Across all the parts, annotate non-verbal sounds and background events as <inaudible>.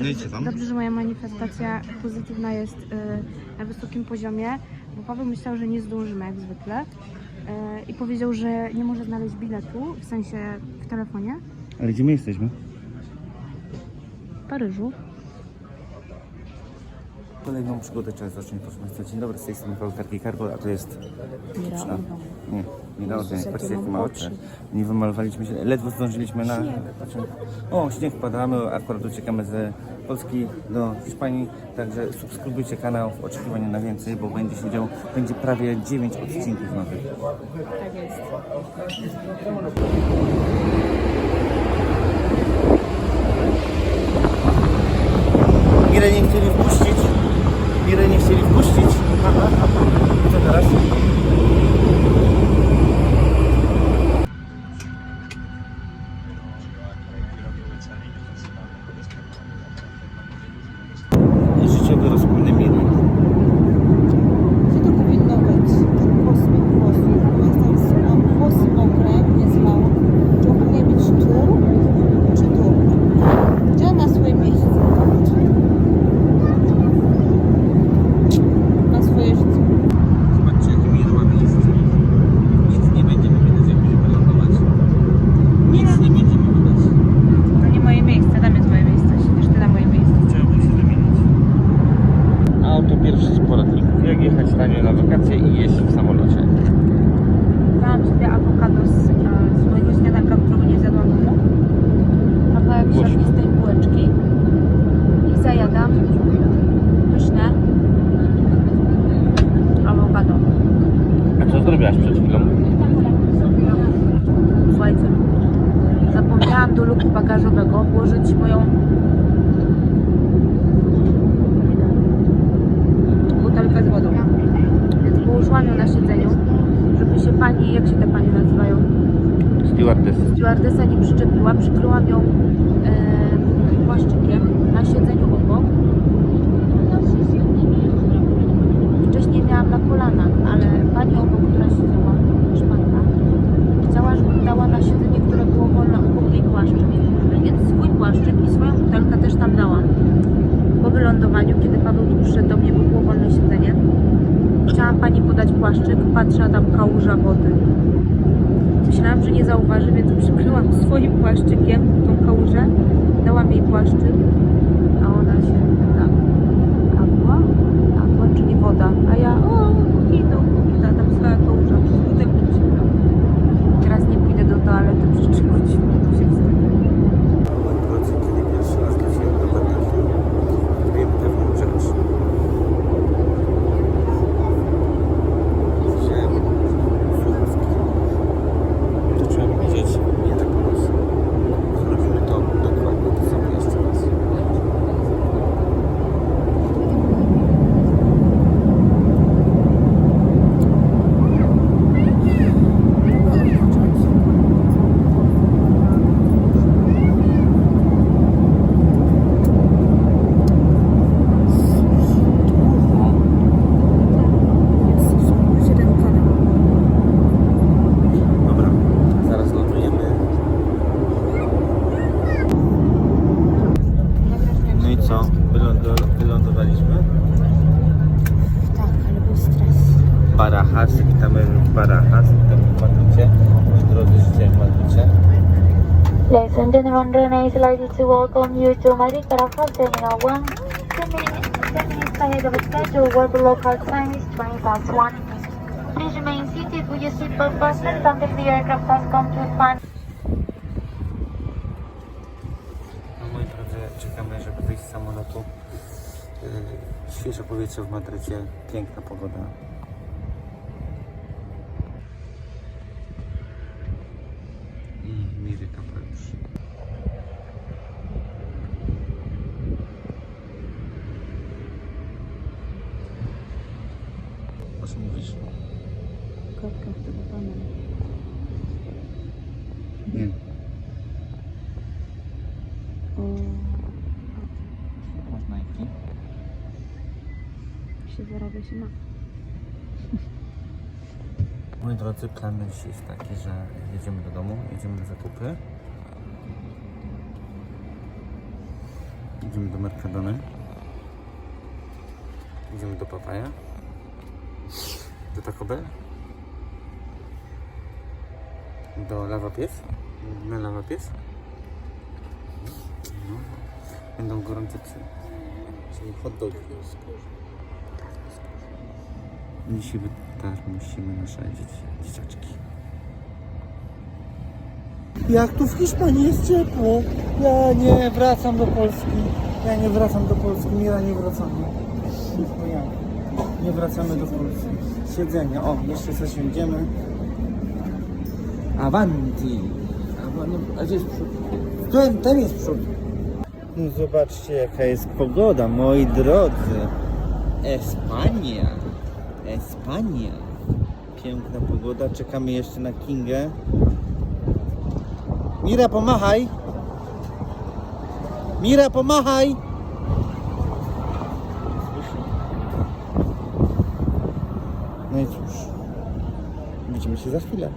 No tam? Dobrze, że moja manifestacja pozytywna jest y, na wysokim poziomie, bo Paweł myślał, że nie zdążymy jak zwykle y, i powiedział, że nie może znaleźć biletu, w sensie w telefonie, Ale gdzie my jesteśmy? w Paryżu. Kolejną przygodę trzeba zacząć, proszę Państwa. Dzień dobry, z tej strony Paweł Cargo, a to jest... Mira Nie, Mira Urban. Patrzcie, jakie ma oczy. Nie wymalowaliśmy się, ledwo zdążyliśmy na... O, śnieg wpadamy, akurat uciekamy z Polski do Hiszpanii, także subskrybujcie kanał w oczekiwaniu na więcej, bo będzie się działo, będzie prawie 9 odcinków nowych. Tak jest. Mirę nie chcieli wpuścić. Mirę nie chcieli wpuścić. Co teraz? Życiowy rozkłony Miry. Co to powinno być? Włosy, włosy. Bo jest tam są włosy mokre, jest mało. Czy on powinien być tu, czy tu? Gdzie on ma swoje miejsce? Ma swoje życie. Zobaczcie, jakie Mira ma miejsce. Nic nie będziemy widać, jak będziemy lądować. Nic nie będziemy widać. To nie moje miejsce, tam jest moje miejsce, siedzisz ty na moje miejsce. Chciałbym się zamienić. Jak jechać tanio na wakacje i jeść w samolocie. Dałam sobie awokado z, e, z mojego śniadanka, którego nie zjadłam w domu. Kawałek ziarnistej bułeczki i zajadam pyszne awokado. A co zrobiłaś przed chwilą? Słuchajcie, zapomniałam do luku bagażowego włożyć moją Ją na siedzeniu, żeby się pani, jak się te panie nazywają, Stewardess. stewardesa nie przyczepiła, przykryłam ją e, płaszczykiem na siedzeniu obok. Wcześniej miałam na kolanach, ale pani obok, która siedziała, Hiszpanka, chciała, żebym dała na siedzenie, które było wolne obok jej płaszczyk. Więc swój płaszczyk i swoją butelkę też tam dałam. Po wylądowaniu, kiedy Paweł tu przyszedł do mnie, bo było wolne siedzenie, chciałam pani podać płaszczyk, patrzę, tam kałuża wody. Myślałam, że nie zauważy, więc przykryłam <laughs> swoim płaszczykiem tą kałużę, dałam jej płaszczyk, a ona się pyta, aqua? Aqua, czyli woda. A ja, o, mojito, mojito, a tam cała kałuża, przez butelki. Teraz nie pójdę do toalety przez 3 godziny, to się wstydzę. Moi drodzy, kiedy pierwszy raz trafiłem do Bernardy, wiem pewną rzecz. Że słuchawki zacząłem widzieć nie tak po prostu. Zrobimy to dokładnie to samo jeszcze raz. Dobra, zaraz lądujemy. No i co? Wylądo- wylądowaliśmy. Tak, ale był stres. Barajas, witamy w Barajas, witamy w Madrycie. Moi drodzy, życie w Madrycie. Ladies and gentlemen, is delighted to welcome you to Madrid Barajas Terminal 1. 10 minutes, 10 minutes ahead of schedule, where the local time is 20 past 1. Please remain seated with your seatbelt fastened until the aircraft has come to a final. No moi drodzy, czekamy, żeby wyjść z samolotu. Yy, świeże powietrze w Madrycie, piękna pogoda. I Miry kapelusz. O czym mówisz? Kotka chyba panem. Zarabia się ma. Moi drodzy, plan na jest taki, że jedziemy do domu, jedziemy na zakupy. Idziemy do Mercadona. Idziemy do Papaja. Do Taco Bell. Do Lava Pies. Na Lava Pies. No. Będą gorące psy. Czyli hot dogi. Dzisiaj też musimy nasze dzieci, dzieciaczki. Jak tu w Hiszpanii jest ciepło. Ja nie wracam do Polski. Ja nie wracam do Polski. Mira, nie wracamy. Nie wracamy do Polski. Siedzenie. O, jeszcze zasiądziemy. Avanti. Avanti. A gdzie jest przód? Ten, ten jest przód. No zobaczcie jaka jest pogoda, moi drodzy. Espania. Espania. Piękna pogoda. Czekamy jeszcze na Kingę. Mira, pomachaj. Mira, pomachaj. No i cóż. Widzimy się za chwilę.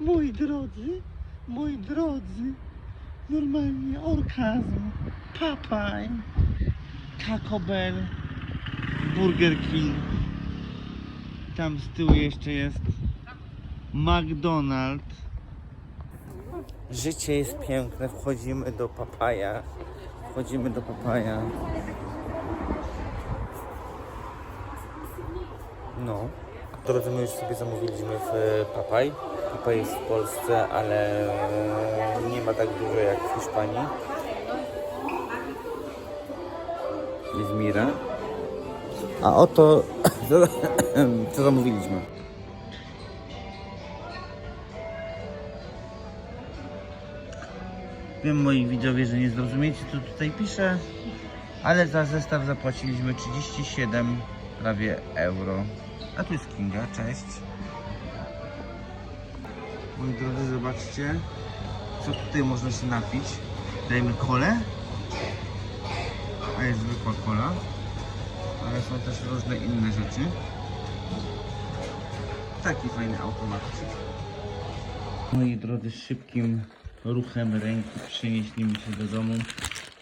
Moi drodzy, moi drodzy, normalnie orgazm, Popeye, Taco Bell, Burger King. Tam z tyłu jeszcze jest McDonald's. Życie jest piękne, wchodzimy do Papaja. Wchodzimy do Papaja. No. Drodzy, my już sobie zamówiliśmy w e, Papaj. Jest w Polsce, ale nie ma tak dużo jak w Hiszpanii. Jest Mira. A oto <coughs> co, <coughs> co zamówiliśmy. Wiem moi widzowie, że nie zrozumiecie co tutaj piszę, ale za zestaw zapłaciliśmy 37 prawie euro. A tu jest Kinga, cześć. Moi drodzy, zobaczcie, co tutaj można się napić. Dajemy kolę, a jest zwykła kola, ale są też różne inne rzeczy. Taki fajny automatyczny. Moi drodzy, szybkim ruchem ręki przenieśliśmy się do domu.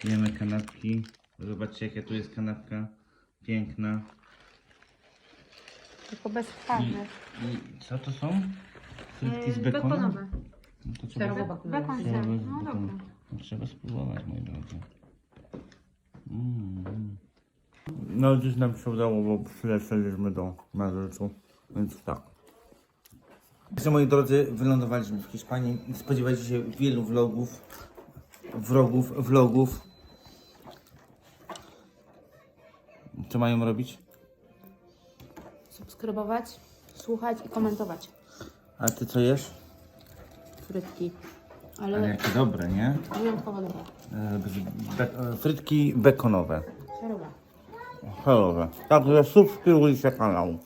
Jemy kanapki. Zobaczcie, jaka tu jest kanapka. Piękna. Tylko bez I, twarzy. I co to są? Frytki z bekonem? Bekonowe. No to trzeba, Bekon z No bekonem. dobra. No, trzeba spróbować, moi drodzy. Mm. No dziś nam się udało, bo przylecieliśmy do Madrytu, więc tak. Także moi drodzy, wylądowaliśmy w Hiszpanii. Spodziewajcie się wielu vlogów, wrogów, vlogów. Co mają robić? Subskrybować, słuchać i komentować. A ty co jesz? Frytki. Ale Ale jakie dobre, nie? wyjątkowo dobre. E, be- e, Frytki bekonowe. Serowe. Helowe. Także subskrybujcie kanał.